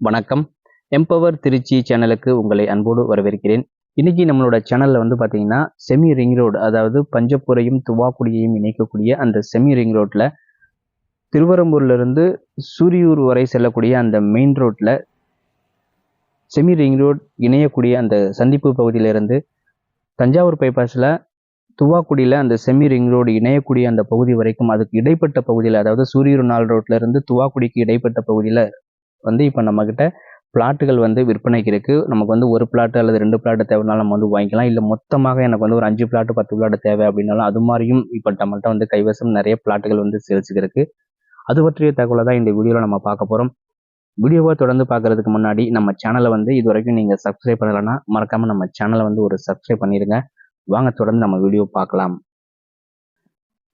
வணக்கம். எம்பவர் திருச்சி சேனலுக்கு உங்களை அன்போடு வரவேற்கிறேன். இன்னைக்கு நம்மளோட சேனல்ல வந்து பாத்தீங்கன்னா செமி ரிங் ரோடு அதாவது பஞ்சப்புரையும் துவாக்குடியையும் இணைக்கக்கூடிய அந்த செமி ரிங் ரோட்ல திருவரம்பூர்ல இருந்து சூரியூர் வரை செல்லக்கூடிய அந்த மெயின் ரோட்ல செமி ரிங் ரோட் இணையக்கூடிய அந்த சந்திப்பு பகுதியிலிருந்து தஞ்சாவூர் பைபாஸில் துவாக்குடியில் அந்த செமி ரிங் ரோடு இணையக்கூடிய அந்த பகுதி வரைக்கும் அதுக்கு இடைப்பட்ட பகுதியில் அதாவது சூரியூர் நாள் ரோட்ல இருந்து துவாக்குடிக்கு இடைப்பட்ட பகுதியில் வந்து இப்போ நம்மக்கிட்ட பிளாட்டுகள் வந்து விற்பனைக்கு இருக்குது நமக்கு வந்து ஒரு பிளாட் அல்லது ரெண்டு பிளாட் தேவைனாலும் நம்ம வந்து வாங்கிக்கலாம். இல்லை மொத்தமாக எனக்கு வந்து ஒரு அஞ்சு பிளாட்டு பத்து பிளாட் தேவை அப்படின்னாலும் அது மாதிரியும் இப்போ நம்மள்ட்ட வந்து கைவசம் நிறைய பிளாட்டுகள் வந்து சேல்ஸுக்கு இருக்குது அது பற்றிய தகவலை தான் இந்த வீடியோவில் நம்ம பார்க்க போகிறோம் வீடியோவை தொடர்ந்து பார்க்கறதுக்கு முன்னாடி நம்ம சேனலை வந்து இது வரைக்கும் நீங்கள் சப்ஸ்கிரைப் பண்ணலைன்னா மறக்காமல் நம்ம சேனலை வந்து ஒரு சப்ஸ்கிரைப் பண்ணிடுங்க வாங்க தொடர்ந்து நம்ம வீடியோ பார்க்கலாம்.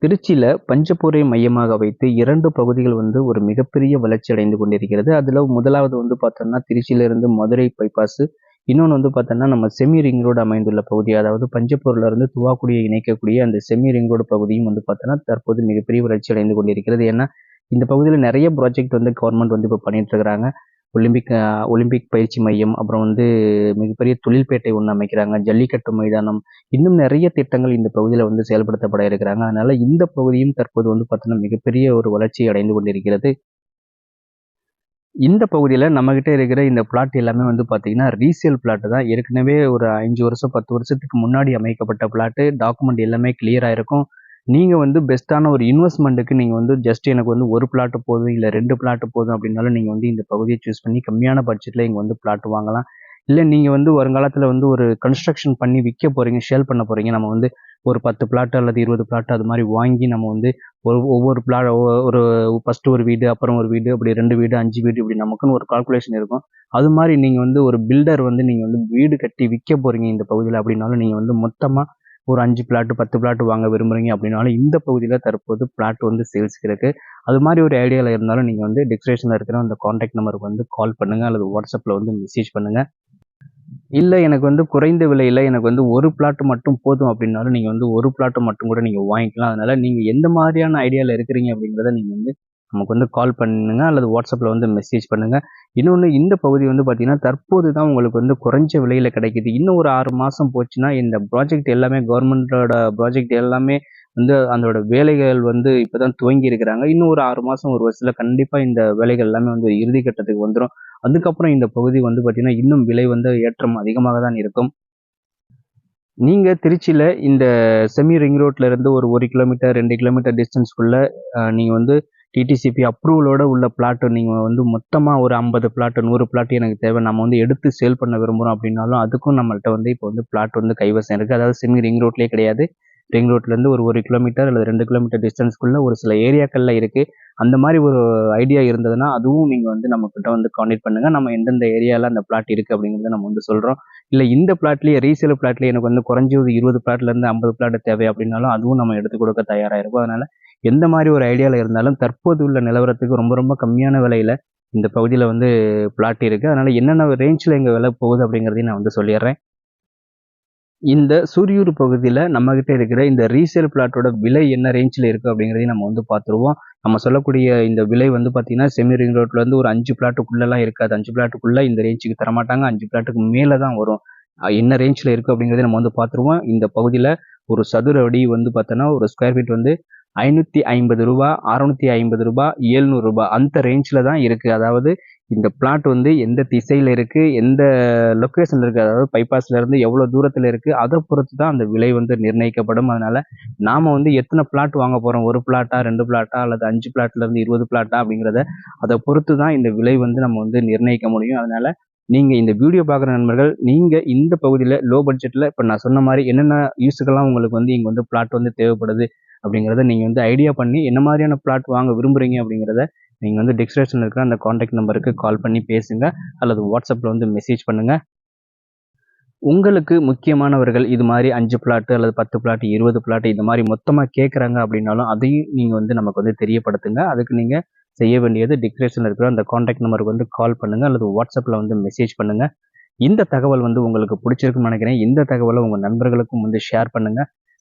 திருச்சியில் பஞ்சப்பூரை மையமாக வைத்து இரண்டு பகுதிகள் வந்து ஒரு மிகப்பெரிய வளர்ச்சி அடைந்து கொண்டிருக்கிறது. அதில் முதலாவது வந்து பார்த்தோம்னா திருச்சியிலிருந்து மதுரை பைபாஸ் இன்னொன்று வந்து பார்த்தோம்னா நம்ம செமி ரிங் ரோடு அமைந்துள்ள பகுதி அதாவது பஞ்சப்பூர்ல இருந்து துவாக்குடியை இணைக்கக்கூடிய அந்த செமி ரிங் ரோடு பகுதியும் வந்து பார்த்தோன்னா தற்போது மிகப்பெரிய வளர்ச்சி அடைந்து கொண்டிருக்கிறது. ஏன்னா இந்த பகுதியில் நிறைய ப்ராஜெக்ட் வந்து கவர்மெண்ட் வந்து இப்போ பண்ணிட்டு இருக்கிறாங்க. ஒலிம்பிக் ஒலிம்பிக் பயிற்சி மையம் அப்புறம் வந்து மிகப்பெரிய தொழில்பேட்டை ஒன்று அமைக்கிறாங்க ஜல்லிக்கட்டு மைதானம். இன்னும் நிறைய திட்டங்கள் இந்த பகுதியில் வந்து செயல்படுத்தப்பட இருக்கிறாங்க. அதனால் இந்த பகுதியும் தற்போது வந்து பார்த்தீங்கன்னா மிகப்பெரிய ஒரு வளர்ச்சி அடைந்து கொண்டிருக்கிறது. இந்த பகுதியில் நம்மகிட்ட இருக்கிற இந்த பிளாட் எல்லாமே வந்து பார்த்தீங்கன்னா ரீசேல் பிளாட் தான். ஏற்கனவே ஒரு அஞ்சு வருஷம் பத்து வருஷத்துக்கு முன்னாடி அமைக்கப்பட்ட பிளாட்டு டாக்குமெண்ட் எல்லாமே கிளியராக இருக்கும். நீங்கள் வந்து பெஸ்ட்டான ஒரு இன்வெஸ்ட்மெண்ட்டுக்கு நீங்கள் வந்து ஜஸ்ட் எனக்கு வந்து ஒரு பிளாட்டு போதும் இல்லை ரெண்டு பிளாட்டு போதும் அப்படின்னாலும் நீங்கள் வந்து இந்த பகுதியை சூஸ் பண்ணி கம்மியான பட்ஜெட்டில் இங்கே வந்து பிளாட் வாங்கலாம். இல்லை நீங்கள் வந்து வருங்காலத்தில் வந்து ஒரு கன்ஸ்ட்ரக்ஷன் பண்ணி விற்க போகிறீங்க ஷேல் பண்ண போகிறீங்க நம்ம வந்து ஒரு பத்து பிளாட் அல்லது இருபது பிளாட் அது மாதிரி வாங்கி நம்ம வந்து ஒரு ஒவ்வொரு பிளாட் ஒரு ஃபஸ்ட்டு ஒரு வீடு அப்புறம் ஒரு வீடு அப்படி ரெண்டு வீடு அஞ்சு வீடு இப்படி நமக்குன்னு ஒரு கால்குலேஷன் இருக்கும். அது மாதிரி நீங்கள் வந்து ஒரு பில்டர் வந்து நீங்கள் வந்து வீடு கட்டி விற்க போகிறீங்க இந்த பகுதியில் அப்படின்னாலும் நீங்கள் வந்து மொத்தமாக ஒரு அஞ்சு பிளாட் பத்து பிளாட் வாங்க விரும்புறீங்க அப்படின்னாலும் இந்த பகுதியில் தற்போது பிளாட் வந்து சேல்ஸ்க்கு இருக்கு. அது மாதிரி ஒரு ஐடியாவில் இருந்தாலும் நீங்கள் வந்து டிஸ்கிரிப்ஷனில் இருக்கிற அந்த காண்டாக்ட் நம்பருக்கு வந்து கால் பண்ணுங்கள் அல்லது வாட்ஸ்அப்பில் வந்து மெசேஜ் பண்ணுங்கள் இல்லை எனக்கு வந்து குறைந்த விலையில் எனக்கு வந்து ஒரு பிளாட் மட்டும் போதும் அப்படின்னாலும் நீங்கள் வந்து ஒரு பிளாட் மட்டும் கூட நீங்கள் வாங்கிக்கலாம். அதனால நீங்கள் எந்த மாதிரியான ஐடியாவில் இருக்கிறீங்க அப்படிங்கிறத நீங்கள் வந்து நமக்கு வந்து கால் பண்ணுங்க அல்லது வாட்ஸ்அப்பில் வந்து மெசேஜ் பண்ணுங்க. இன்னொன்று இந்த பகுதி வந்து பார்த்தீங்கன்னா தற்போது தான் உங்களுக்கு வந்து குறைஞ்ச விலையில் கிடைக்குது. இன்னும் ஒரு ஆறு மாதம் போச்சுன்னா இந்த ப்ராஜெக்ட் எல்லாமே கவர்மெண்ட்டோட ப்ராஜெக்ட் எல்லாமே வந்து அதோட வேலைகள் வந்து இப்போ தான் துவங்கி இருக்கிறாங்க. இன்னும் ஒரு ஆறு மாதம் ஒரு வருஷத்தில் கண்டிப்பாக இந்த வேலைகள் எல்லாமே வந்து இறுதி கட்டத்துக்கு வந்துடும் அதுக்கப்புறம் இந்த பகுதி வந்து பார்த்தீங்கன்னா இன்னும் விலை வந்து ஏற்றம் அதிகமாக தான் இருக்கும். நீங்கள் திருச்சியில் இந்த செமி ரிங் ரோட்ல இருந்து ஒரு ஒரு கிலோமீட்டர் ரெண்டு கிலோமீட்டர் டிஸ்டன்ஸ்க்குள்ளே நீங்கள் வந்து டிடிசிபி அப்ரூவலோட உள்ள பிளாட்டு நீங்கள் வந்து மொத்தமாக ஒரு ஐம்பது பிளாட்டு நூறு பிளாட்டு எனக்கு தேவை. நம்ம வந்து எடுத்து சேல் பண்ண விரும்புகிறோம் அப்படின்னாலும் அதுக்கும் நம்மள்ட்ட வந்து இப்போ வந்து பிளாட் வந்து கைவசம் இருக்குது அதாவது சிம்மி ரிங் ரோட்லேயே கிடையாது. ரிங் ரோட்லேருந்து ஒரு ஒரு கிலோமீட்டர் அல்லது ரெண்டு கிலோமீட்டர் டிஸ்டன்ஸ்க்குள்ளே ஒரு சில ஏரியாக்களில் இருக்குது அந்த மாதிரி ஒரு ஐடியா இருந்ததுன்னா அதுவும் நீங்கள் வந்து நம்மக்கிட்ட வந்து காண்டாக்ட் பண்ணுங்கள் நம்ம எந்தெந்த ஏரியாவில் அந்த பிளாட் இருக்குது அப்படிங்கிறத நம்ம வந்து சொல்கிறோம் இல்லை இந்த பிளாட்லேயே ரீசேல் பிளாட்லேயே எனக்கு வந்து குறைஞ்சது இருபது பிளாட்லேருந்து ஐம்பது பிளாட் தேவை அப்படின்னாலும் அதுவும் நம்ம எடுத்து கொடுக்க தயாராக இருக்கும். அதனால் எந்த மாதிரி ஒரு ஐடியாவில் இருந்தாலும் தற்போது உள்ள நிலவரத்துக்கு ரொம்ப ரொம்ப கம்மியான விலையில் இந்த பகுதியில் வந்து பிளாட் இருக்குது அதனால் என்னென்ன ரேஞ்சில் எங்கள் விலை போகுது அப்படிங்கிறதையும் நான் வந்து சொல்லிடுறேன். இந்த சூரியூர் பகுதியில் நம்மகிட்ட இருக்கிற இந்த ரீசேல் பிளாட்டோட விலை என்ன ரேஞ்சில் இருக்குது அப்படிங்கிறதையும் நம்ம வந்து பார்த்துருவோம். நம்ம சொல்லக்கூடிய இந்த விலை வந்து பார்த்தீங்கன்னா செமி ரிங் ரோட்டில் இருந்து ஒரு அஞ்சு பிளாட்டுக்குள்ளெல்லாம் இருக்காது. அஞ்சு பிளாட்டுக்குள்ளே இந்த ரேஞ்சுக்கு தரமாட்டாங்க. அஞ்சு பிளாட்டுக்கு மேலே தான் வரும். என்ன ரேஞ்சில் இருக்குது அப்படிங்கிறத நம்ம வந்து பார்த்துருவோம். இந்த பகுதியில் ஒரு சதுர அடி வந்து பார்த்தோன்னா ஒரு ஸ்கொயர் ஃபீட் வந்து ஐநூற்றி ஐம்பது ரூபா அறநூற்றி ஐம்பது ரூபா ஏழ்நூறுரூபா அந்த ரேஞ்சில் தான் இருக்குது அதாவது இந்த பிளாட் வந்து எந்த திசையில் இருக்குது எந்த லொக்கேஷனில் இருக்குது அதாவது பைபாஸ்லேருந்து இருந்து எவ்வளோ தூரத்தில் இருக்குது அதை பொறுத்து தான் அந்த விலை வந்து நிர்ணயிக்கப்படும். அதனால் நாம் வந்து எத்தனை பிளாட் வாங்க போகிறோம் ஒரு பிளாட்டா ரெண்டு பிளாட்டா அல்லது அஞ்சு பிளாட்லேருந்து இருபது பிளாட்டா அப்படிங்கிறத அதை பொறுத்து தான் இந்த விலை வந்து நம்ம வந்து நிர்ணயிக்க முடியும். அதனால் நீங்கள் இந்த வீடியோ பார்க்குற நண்பர்கள் நீங்கள் இந்த பகுதியில் லோ பட்ஜெட்டில் இப்போ நான் சொன்ன மாதிரி என்னென்ன யூஸுக்கெல்லாம் உங்களுக்கு வந்து இங்கே வந்து பிளாட் வந்து தேவைப்படுது அப்படிங்கிறத நீங்கள் வந்து ஐடியா பண்ணி என்ன மாதிரியான பிளாட் வாங்க விரும்புகிறீங்க அப்படிங்கிறத நீங்கள் வந்து டிஸ்கிரிப்ஷனில் இருக்கிற அந்த காண்டாக்ட் நம்பருக்கு கால் பண்ணி பேசுங்க. அல்லது வாட்ஸ்அப்பில் வந்து மெசேஜ் பண்ணுங்கள் உங்களுக்கு முக்கியமானவர்கள் இது மாதிரி அஞ்சு பிளாட்டு அல்லது பத்து பிளாட்டு இருபது பிளாட்டு இந்த மாதிரி மொத்தமாக கேட்குறாங்க அப்படின்னாலும் அதையும் நீங்கள் வந்து நமக்கு வந்து தெரியப்படுத்துங்க. அதுக்கு நீங்கள் செய்ய வேண்டியது டிஸ்கிரிப்ஷனில் இருக்கிற அந்த காண்டாக்ட் நம்பருக்கு வந்து கால் பண்ணுங்கள் அல்லது வாட்ஸ்அப்பில் வந்து மெசேஜ் பண்ணுங்கள் இந்த தகவல் வந்து உங்களுக்கு பிடிச்சிருக்குன்னு நினைக்கிறேன். இந்த தகவலை உங்கள் நண்பர்களுக்கும் வந்து ஷேர் பண்ணுங்கள்